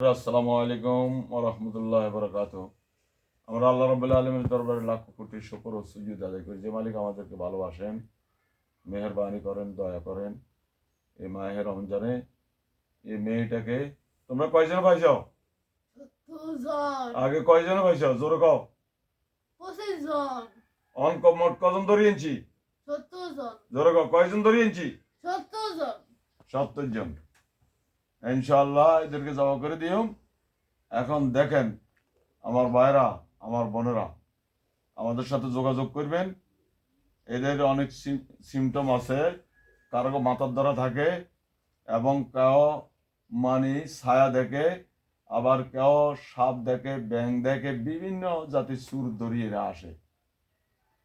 আসসালামু আলাইকুম রহমতুল্লাহ বরকাত আমরা আল্লাহ রবাহ আলমের দরবারে লাখ কোটি শুকর ও সুযোগ আদায় করি। যে মালিক আমাদেরকে ভালোবাসেন মেহরবানি করেন দয়া করেন এই মাহের রমজানে এই মেয়েটাকে তোমরা কয়জন পাইছ? আগে কয়জন পাইছ? জোরে কও। অন মোট কজন ধরিয়েছি জোরে কও কয়জন ধরিয়েছি সত্তর জন সত্তর জন ইনশাল্লাহ এদেরকে জমা করে দিও এখন দেখেন, আমার ভাইরা, আমার বোনেরা, আমাদের সাথে যোগাযোগ করবেন। এদের অনেক সিমটম আছে, কারও মাথার দ্বারা থাকে এবং কেউ মানি ছায়া দেখে, আবার কেউ সাপ দেখে ব্যাং দেখে, বিভিন্ন জাতির সুর এরা আসে।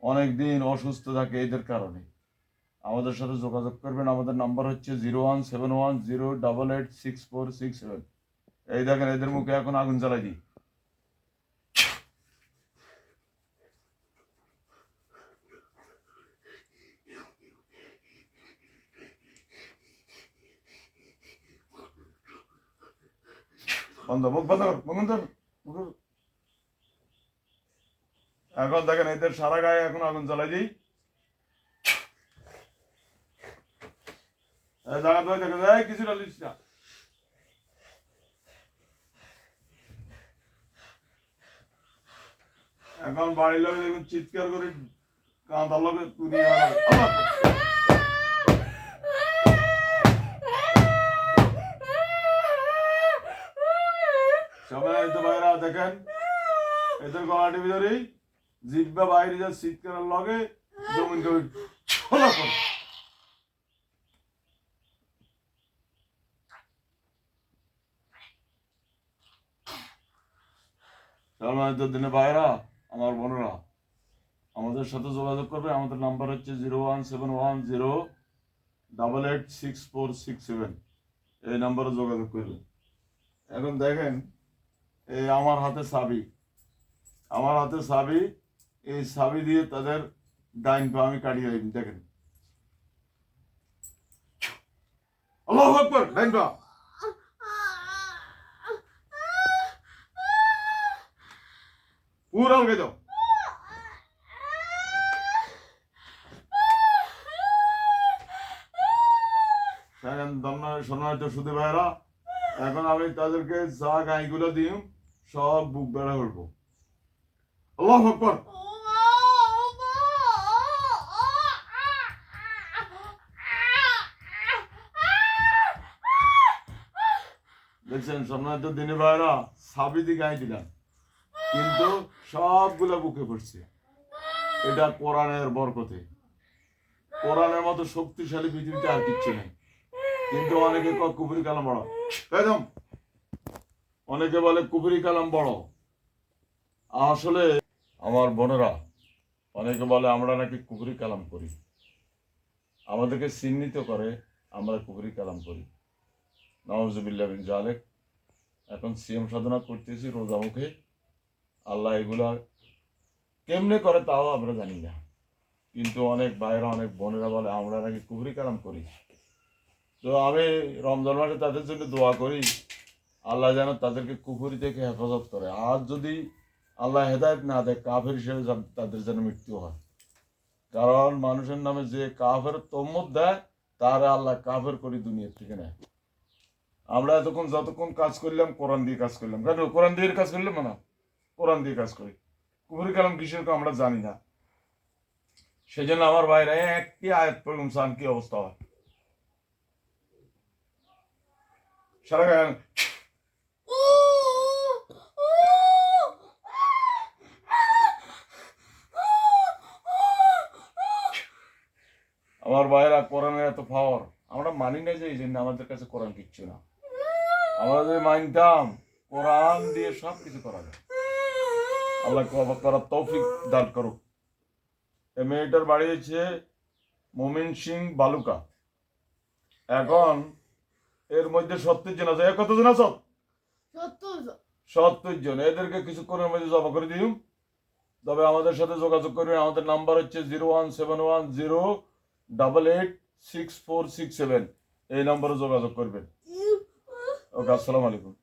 অনেক দিন অসুস্থ থাকে এদের কারণে। আমাদের সাথে যোগাযোগ করবেন। আমাদের নাম্বার হচ্ছে zero one seven one zero double eight six four six seven. এই দেখেন, এদের মুখে এখন আগুন জ্বালাই দিই। বন্ধ, মুখ বন্ধ। এখন দেখেন, এদের সারা গায়ে এখন আগুন জ্বালাই দিই। দেখে এই না। এখন বাড়ির লোক দেখুন চিৎকার করে কাঁদার লোকে তুলি সবাই তো বাইরা, দেখেন, এদের গলাটি ভিতরেই জিব্বা বাইরে যা চিৎকারের লগে জমিন জমি ছোলা করে। সম্মানিত দিনে ভাইরা, আমার বোনেরা, আমাদের সাথে যোগাযোগ করবে। আমাদের নাম্বার হচ্ছে zero one seven one zero double eight six four six seven এই নাম্বারে যোগাযোগ করবে। এখন দেখেন, এই আমার হাতে সাবি আমার হাতে সাবি এই সাবি দিয়ে তাদের ডাইন পা আমি কাটিয়ে দেখেন। আল্লাহ ডাইন পা। পুরো আলগে দাও এখন দমনা শোনায় শুধু ভাইরা এখন আমি তাদেরকে যা গাইগুলো দিই সব বুক বেড়া করব আল্লাহ আকবর দেখছেন সম্মানিত দিনে ভাইরা সাবিদি গাই দিলাম কিন্তু সবগুলা বুকে পড়ছে। এটা কোরআনের বরকতে। কোরআনের মতো শক্তিশালী পৃথিবীতে আর কিচ্ছু নেই। কিন্তু অনেকে কুফরি কালাম বড় একদম। অনেকে বলে, কুফরি কালাম বড় আসলে আমার বোনেরা, অনেকে বলে, আমরা নাকি কুফরি কালাম করি। আমাদেরকে চিহ্নিত করে, আমরা কুফরি কালাম করি। বিন জালেক, এখন সিএম সাধনা করতেছি রোজা মুখে। আল্লাহ এগুলা কেমনে করে তাও আমরা জানি না। কিন্তু অনেক ভাইরা অনেক বোনেরা বলে, আমরা নাকি কুফরি কালাম করি। তো আমি রমজান মাসে তাদের জন্য দোয়া করি, আল্লাহ যেন তাদেরকে কুফুরি থেকে হেফাজত করে। আর যদি আল্লাহ হেদায়ত না দেয়, কাফের হিসেবে তাদের যেন মৃত্যু হয়। কারণ মানুষের নামে যে কাফের তম্মত দেয়, তারা আল্লাহ কাফের করি দুনিয়ার থেকে নেয় আমরা এতক্ষণ যতক্ষণ কাজ করলাম, কোরআন দিয়ে কাজ করলাম। কেন? কোরআন দিয়ে কাজ করলাম না কোরআন দিয়ে কাজ করি। কুফরি কালাম কিসের আমরা জানি না। সেই জন্য আমার বাইরে একটি আয়াত পড়লাম সান কি অবস্থা হয়। সারা গায়ে আমার ভাইরা কোরআনের এত পাওয়ার আমরা মানি না যে এই জন্য আমাদের কাছে কোরআন কিচ্ছু না। আমরা যদি মানতাম, কোরআন দিয়ে সব কিছু করা যায়। আল্লাহ করা- করার তৌফিক দান করুক। এই মেয়েটার বাড়ি হচ্ছে মোমিন সিং বালুকা। এখন এর মধ্যে সত্তর জন আছে। এ কতজন আছো? সত্তর জন। এদেরকে কিছুক্ষণের মধ্যে জমা করে দিও তবে আমাদের সাথে যোগাযোগ করবেন। আমাদের নাম্বার হচ্ছে zero one seven one zero double eight six four six seven. এই নম্বরে যোগাযোগ করবেন। ওকে আসসালামু আলাইকুম।